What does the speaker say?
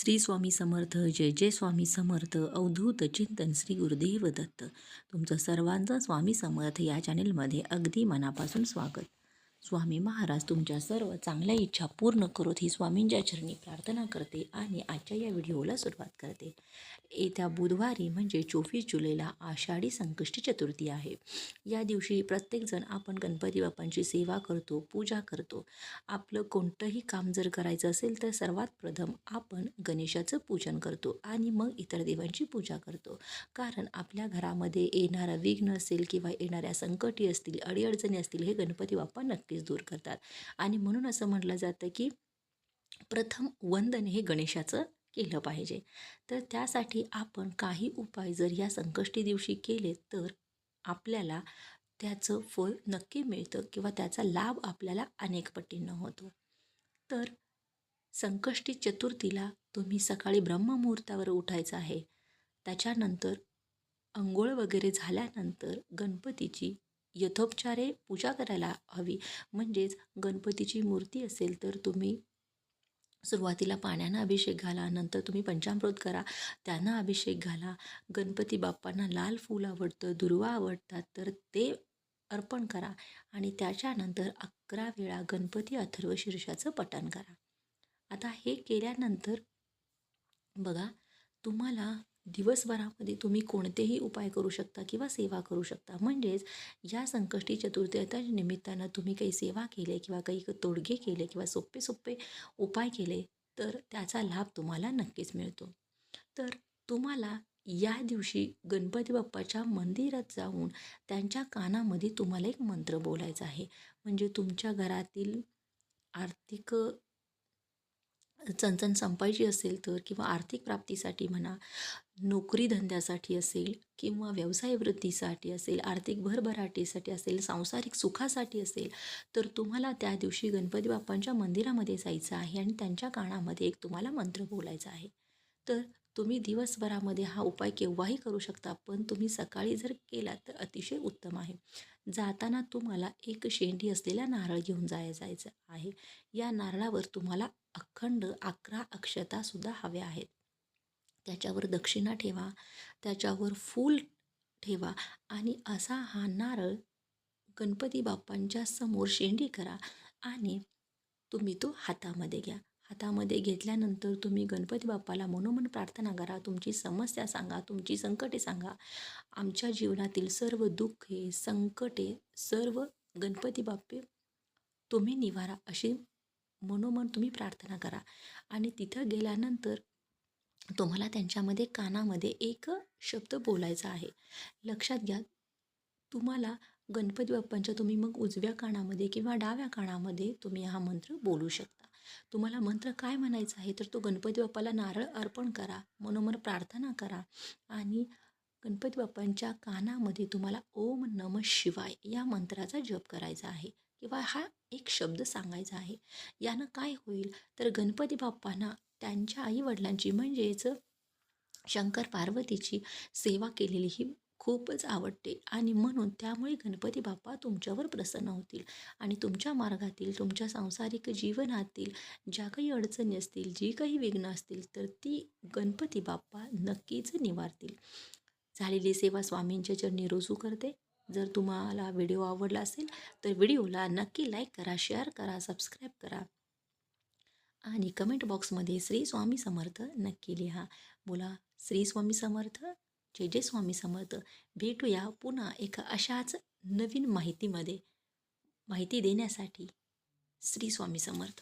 श्री स्वामी समर्थ जय जय स्वामी समर्थ अवधूत चिंतन श्री गुरुदेव दत्त. तुमचं सर्वांचं स्वामी समर्थ या चॅनेलमध्ये अगदी मनापासून स्वागत. स्वामी महाराज तुमच्या सर्व चांगल्या इच्छा पूर्ण करोत ही स्वामींच्या चरणी प्रार्थना करते आणि आजच्या या व्हिडिओला सुरुवात करते. येत्या बुधवारी म्हणजे चोवीस जुलैला आषाढी संकष्टी चतुर्थी आहे. या दिवशी प्रत्येकजण आपण गणपती बाप्पांची सेवा करतो पूजा करतो. आपलं कोणतंही काम जर करायचं असेल तर सर्वात प्रथम आपण गणेशाचं पूजन करतो आणि मग इतर देवांची पूजा करतो. कारण आपल्या घरामध्ये येणारा विघ्न असेल किंवा येणाऱ्या संकटी असतील अडीअडचणी असतील हे गणपती बाप्पा नक्की नक्कीच दूर करतात. आणि म्हणून असं म्हटलं जातं की प्रथम वंदन हे गणेशाचं केलं पाहिजे. तर त्यासाठी आपण काही उपाय जर या संकष्टी दिवशी केले तर आपल्याला त्याचं फळ नक्की मिळतं किंवा त्याचा लाभ आपल्याला अनेक पटीनं होतो. तर संकष्टी चतुर्थीला तुम्ही सकाळी ब्रह्ममुहूर्तावर उठायचं आहे. त्याच्यानंतर अंघोळ वगैरे झाल्यानंतर गणपतीची यथोपचारे पूजा करायला हवी. म्हणजेच गणपतीची मूर्ती असेल तर तुम्ही सुरुवातीला पाण्यानं अभिषेक घाला नंतर तुम्ही पंचामृत करा. त्यांना अभिषेक घाला. गणपती बाप्पांना लाल फूल आवडतं दुर्वा आवडतात तर ते अर्पण करा. आणि त्याच्यानंतर अकरा वेळा गणपती अथर्व शीर्षाचं पठण करा. आता हे केल्यानंतर बघा तुम्हाला दिवसभरामध्ये तुम्ही कोणतेही उपाय करू शकता किंवा सेवा करू शकता. म्हणजेच या संकष्टी चतुर्थीच्या निमित्तानं तुम्ही काही सेवा केले किंवा काही तोडगे केले किंवा सोपे सोपे उपाय केले तर त्याचा लाभ तुम्हाला नक्कीच मिळतो. तर तुम्हाला या दिवशी गणपती बाप्पाच्या मंदिरात जाऊन त्यांच्या कानामध्ये तुम्हाला एक मंत्र बोलायचा आहे. म्हणजे तुमच्या घरातील आर्थिक चणचण संपायची असेल तर किंवा आर्थिक प्राप्तीसाठी म्हणा नोकरी धंद्यासाठी असेल किंवा व्यवसाय वृद्धीसाठी असेल आर्थिक भरभराटीसाठी असेल सांसारिक सुखासाठी असेल तर तुम्हाला त्या दिवशी गणपती बाप्पांच्या मंदिरामध्ये जायचं आहे आणि त्यांच्या कानामध्ये एक तुम्हाला मंत्र बोलायचा आहे. तर तुम्ही दिवसभरामध्ये हा उपाय केव्हाही करू शकता पण तुम्ही सकाळी जर केला तर अतिशय उत्तम आहे. जाताना तुम्हाला एक शेंडी असलेला नारळ घेऊन जाय जायचं आहे. या नारळावर तुम्हाला अखंड अकरा अक्षतासुद्धा हव्या आहेत. त्याच्यावर दक्षिणा ठेवा त्याच्यावर फूल ठेवा आणि असा हा नारळ गणपती बाप्पांच्या समोर शेंडी करा आणि तुम्ही तो हातामध्ये घ्या. हातामध्ये घेतल्यानंतर तुम्ही गणपती बाप्पाला मनोमन प्रार्थना करा तुमची समस्या सांगा तुमची संकटे सांगा. आमच्या जीवनातील सर्व दुःखे संकटे सर्व गणपती बाप्पे तुम्ही निवारा अशी मनोमन तुम्ही प्रार्थना करा. आणि तिथं गेल्यानंतर तुम्हाला त्यांच्यामध्ये कानामध्ये एक शब्द बोलायचा आहे. लक्षात घ्या तुम्हाला गणपती बाप्पांच्या तुम्ही मग उजव्या कानामध्ये किंवा डाव्या कानामध्ये तुम्ही हा मंत्र बोलू शकता. तुम्हाला मंत्र काय म्हणायचा आहे? तर तो गणपती बाप्पाला नारळ अर्पण करा मनोमन प्रार्थना करा आणि गणपती बाप्पांच्या कानामध्ये तुम्हाला ओम नम शिवाय या मंत्राचा जप करायचा आहे. किंवा हा एक शब्द सांगायचा आहे यानं काय होईल? तर गणपती बाप्पांना त्यांच्या आईवडिलांची म्हणजेच शंकर पार्वतीची सेवा केलेली ही खूपच आवडते. आणि म्हणून त्यामुळे गणपती बाप्पा तुमच्यावर प्रसन्न होतील आणि तुमच्या मार्गातील तुमच्या सांसारिक जीवनातील ज्या काही अडचणी असतील जी काही विघ्न असतील तर ती गणपती बाप्पा नक्कीच निवारतील. झालेली सेवा स्वामींच्या चरणी रोजू करते. जर तुम्हाला व्हिडिओ आवडला असेल तर व्हिडिओला नक्की लाईक करा शेअर करा सबस्क्राईब करा. आणि कमेंट बॉक्समध्ये श्री स्वामी समर्थ नक्की लिहा. बोला श्री स्वामी समर्थ जय जय स्वामी समर्थ. भेटूया पुन्हा एका अशाच नवीन माहितीमध्ये. माहिती देण्यासाठी श्री स्वामी समर्थ.